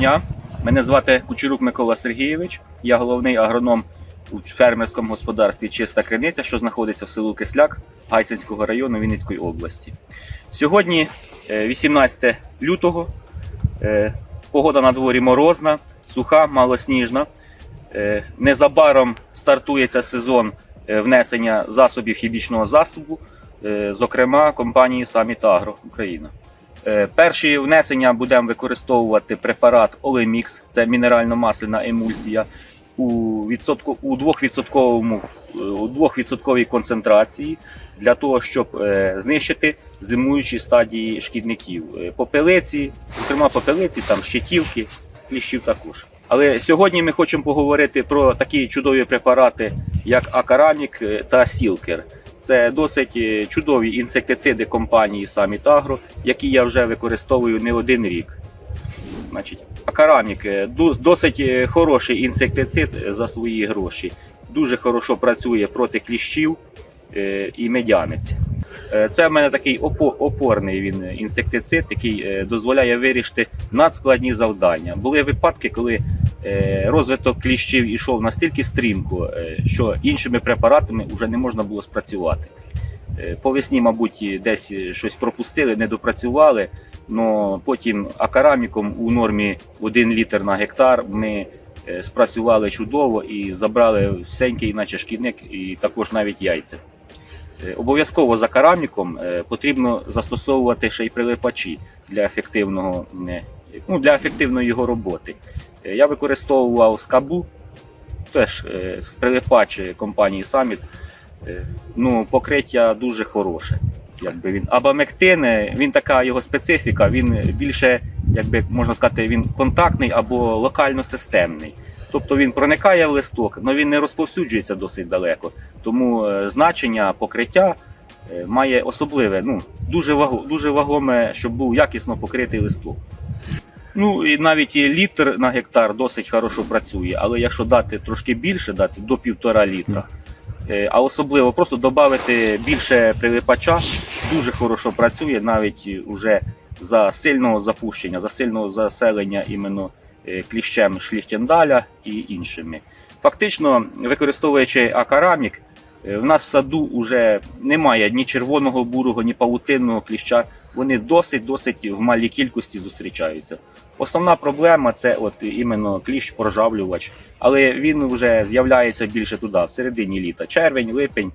дня. Мене звати Кучерук Микола Сергійович. Я головний агроном у фермерському господарстві Чиста Криниця, що знаходиться в селу Кисляк Гайсинського району Вінницької області. Сьогодні е, 18 лютого. Е, Погода на дворі морозна, суха, малосніжна. Е, Незабаром стартується сезон е, внесення засобів хімічного засобу, е, зокрема компанії Summit Agro Україна. Е, Перші внесення будемо використовувати препарат Олемікс, це мінерально-масляна емульсія у, відсотку, у 2%, е, у 2% концентрації для того, щоб е, знищити зимуючі стадії шкідників. Попелиці, зокрема попелиці, там щитівки, кліщів також. Але сьогодні ми хочемо поговорити про такі чудові препарати, як Акарамік та Сілкер. Це досить е, чудові інсектициди компанії Самітагро, які я вже використовую не один рік. Значить, Акарамік е, досить е, хороший інсектицид за свої гроші. Дуже хорошо працює проти кліщів і медяниць. Е, Це в мене такий опорний він інсектицид, який е, дозволяє вирішити надскладні завдання. Були випадки, коли е, розвиток кліщів ішов настільки стрімко, що іншими препаратами вже не можна було спрацювати. По весні, мабуть, десь щось пропустили, не допрацювали. але потім акараміком у нормі 1 літр на гектар ми спрацювали чудово і забрали всенький, наче шкідник, і також навіть яйця. Е, Обов'язково за караміком е, потрібно застосовувати ще й прилипачі для ефективного е, ну, для ефективної його роботи. Я використовував скабу, теж прилипач компанії Summit. Ну, покриття дуже хороше. Якби він. Абамектин, е, він така його специфіка, він більше, якби можна сказати, він контактний або локально системний. Тобто він проникає в листок, але він не розповсюджується досить далеко. Тому е, значення покриття е, має особливе, ну, дуже, ваго, дуже вагоме, щоб був якісно покритий листок. Ну і навіть і літр на гектар досить хорошо працює, але якщо дати трошки більше, дати до півтора літра, е, а особливо просто додати більше прилипача, дуже хорошо працює навіть уже за сильного запущення, за сильного заселення іменно кліщем шліхтендаля і іншими. Фактично, використовуючи акарамік, е, в нас в саду вже немає ні червоного бурого, ні павутинного кліща. Вони досить досить в малій кількості зустрічаються. Основна проблема це от іменно кліщ прожавлювач, але він вже з'являється більше туди, в середині літа, червень, липень.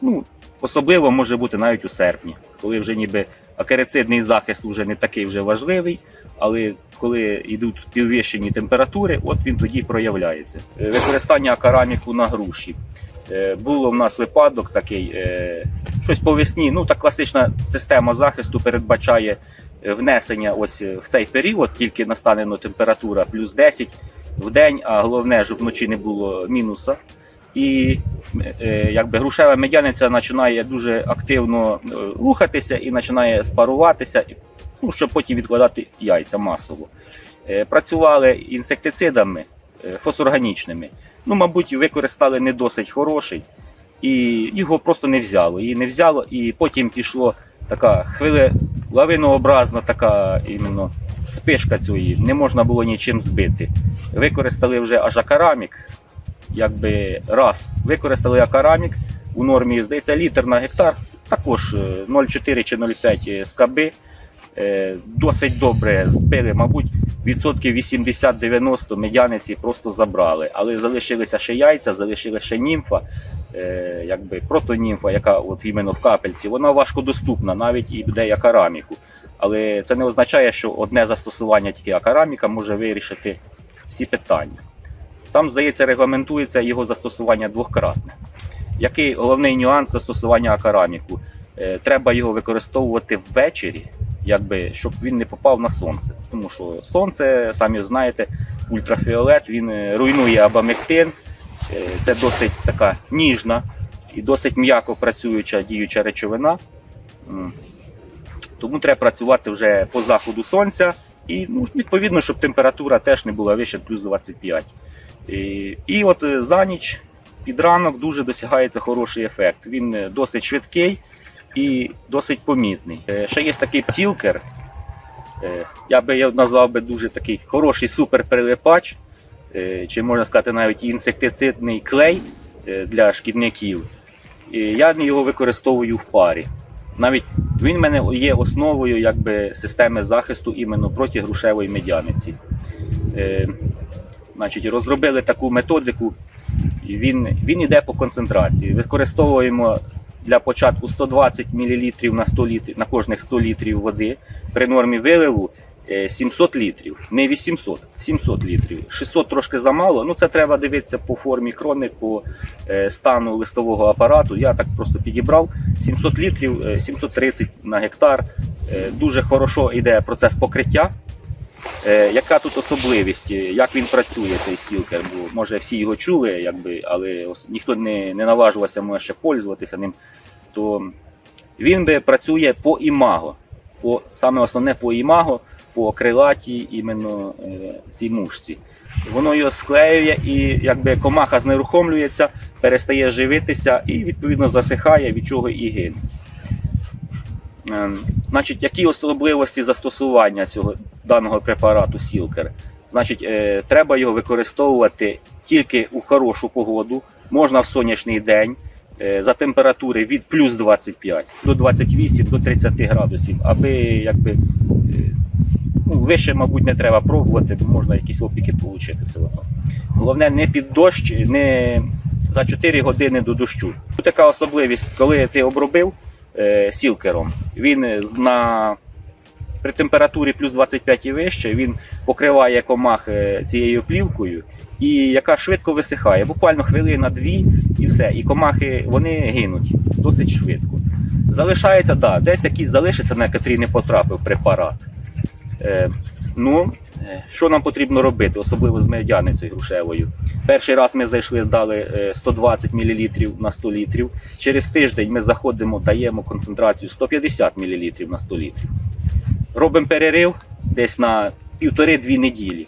Ну, особливо може бути навіть у серпні, коли вже ніби акарицидний захист вже не такий вже важливий, але коли йдуть підвищені температури, от він тоді проявляється. Е, Використання акараміку на груші. Е, Було в нас випадок такий, е, щось по весні. Ну, так класична система захисту передбачає внесення ось в цей період, тільки настане ну, температура плюс 10 в день, а головне, щоб вночі не було мінуса. І е, якби грушева медяниця починає дуже активно е, рухатися і починає спаруватися, ну, щоб потім відкладати яйця масово. Е, Працювали інсектицидами фосорганічними. Ну, мабуть, використали не досить хороший, і його просто не взяло. Її не взяло, і потім пішло така хвиле, лавинообразна така іменно спишка цієї, не можна було нічим збити. Використали вже аж акарамік, якби раз. Використали акарамік у нормі, здається, літр на гектар, також е, 0,4 чи 0,5 скаби. Е, Досить добре збили, мабуть, відсотків 80-90 медяниці просто забрали. Але залишилися ще яйця, залишилася ще німфа, е, якби протонімфа, яка от іменно в капельці, вона важкодоступна, навіть і буде як араміку. Але це не означає, що одне застосування тільки акараміка може вирішити всі питання. Там, здається, регламентується його застосування двократне. Який головний нюанс застосування акараміку? Е, Треба його використовувати ввечері, якби, щоб він не попав на сонце. Тому що сонце, самі знаєте, ультрафіолет, він е, руйнує абамектин. Е, Це досить така ніжна і досить м'яко працююча діюча речовина. Тому треба працювати вже по заходу сонця. І ну, відповідно, щоб температура теж не була вище плюс 25. І, і от е, за ніч під ранок дуже досягається хороший ефект. Він е, досить швидкий і досить помітний. Е, Ще є такий цілкер. Е, Я би його назвав би дуже такий хороший суперприлипач, е, чи можна сказати навіть інсектицидний клей е, для шкідників. Я його використовую в парі. Навіть він в мене є основою якби, системи захисту іменно проти грушевої медяниці. Е, значить, розробили таку методику, він, він йде по концентрації. Використовуємо для початку 120 мл на, 100 літрів, на кожних 100 літрів води. При нормі виливу е, 700 літрів, не 800, 700 літрів. 600 трошки замало. Ну це треба дивитися по формі крони, по е, стану листового апарату. Я так просто підібрав 700 літрів, е, 730 на гектар. Е, Дуже хорошо йде процес покриття. Е, Яка тут особливість, е, як він працює, цей сілкер? Бо може всі його чули, якби, але ніхто не, не наважувався може ще пользуватися ним. То він би працює по імаго. По, саме основне по імаго, по крилатій іменно е, цій мушці. Воно його склеює і якби комаха знерухомлюється, перестає живитися і відповідно засихає, від чого і гине. Ем, Значить, які особливості застосування цього даного препарату Сілкер? Значить, е, треба його використовувати тільки у хорошу погоду, можна в сонячний день, е, за температури від плюс 25 до 28 до 30 градусів, аби якби. е, Ну, вище, мабуть, не треба пробувати, бо можна якісь опіки отримати все одно. Головне, не під дощ, не за 4 години до дощу. Тут така особливість, коли ти обробив е, сілкером, він на, при температурі плюс 25 і вище він покриває комах е, цією плівкою, і яка швидко висихає. Буквально хвилина дві і все. І комахи вони гинуть досить швидко. Залишається, да, десь якийсь залишиться, на який не потрапив препарат. Е, ну, е, що нам потрібно робити, особливо з медяницею грушевою. Перший раз ми зайшли, дали е, 120 мл на 100 літрів. Через тиждень ми заходимо, даємо концентрацію 150 мл на 100 літрів. Робимо перерив десь на півтори-дві неділі.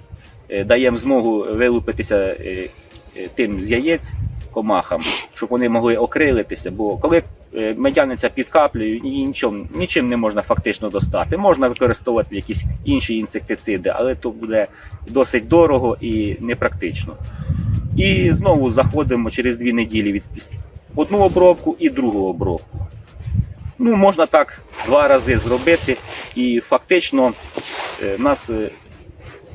Е, Даємо змогу вилупитися е, е, тим з яєць комахам, щоб вони могли окрилитися. Бо коли е, медяниця під каплею, і нічим, нічим не можна фактично достати. Можна використовувати якісь інші інсектициди, але то буде досить дорого і непрактично. І знову заходимо через дві неділі від одну обробку і другу обробку. Ну, можна так два рази зробити, і фактично е, в нас е,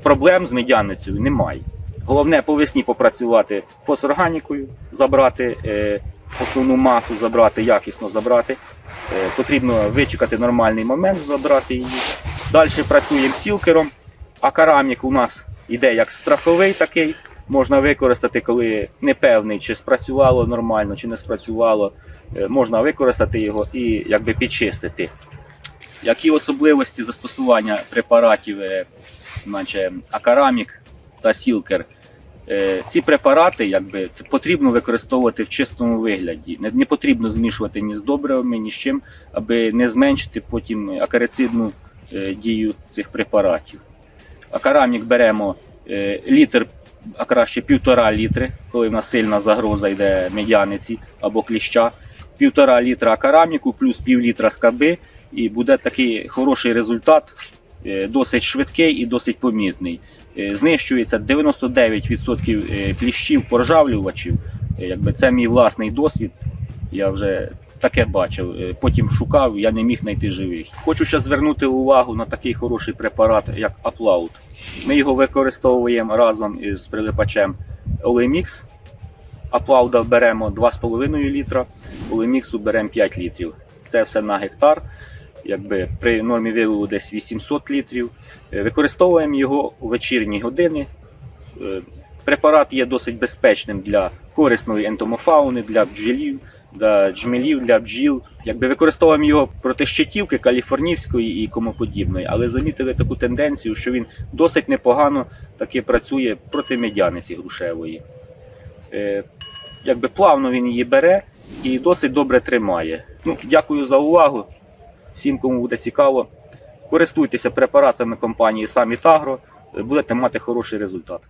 проблем з медяницею немає. Головне по весні попрацювати фосорганікою, забрати е, основну масу, забрати, якісно забрати. Е, потрібно вичекати нормальний момент, забрати її. Далі працюємо сілкером, а карамік у нас іде як страховий такий. Можна використати, коли непевний, чи спрацювало нормально, чи не спрацювало. Е, Можна використати його і якби підчистити. Які особливості застосування препаратів, е, наче акарамік та сілкер? Е, Ці препарати якби, потрібно використовувати в чистому вигляді. Не, не потрібно змішувати ні з добривами, ні з чим, аби не зменшити потім акарицидну дію цих препаратів. Акарамік беремо літр, а краще півтора літри, коли в нас сильна загроза йде медяниці або кліща. Півтора літра акараміку плюс пів літра скаби, і буде такий хороший результат, е, досить швидкий і досить помітний. Е, Знищується 99% е, кліщів, поржавлювачів. Якби це мій власний досвід. Я вже таке бачив. Е, Потім шукав, я не міг знайти живих. Хочу ще звернути увагу на такий хороший препарат, як Аплаут. Ми його використовуємо разом із прилипачем Олемікс. Аплауда беремо 2,5 літра, Олеміксу беремо 5 літрів. Це все на гектар. Якби при нормі вилову десь 800 літрів. Е, Використовуємо його у вечірні години. Е, Препарат є досить безпечним для корисної ентомофауни, для бджолів, для джмелів, для бджіл. Якби використовуємо його проти щитівки каліфорнівської і кому подібної, але замітили таку тенденцію, що він досить непогано таки працює проти медяниці грушевої. Е, якби плавно він її бере і досить добре тримає. Ну, дякую за увагу. Всім, кому буде цікаво, користуйтеся препаратами компанії Agro, е, будете мати хороший результат.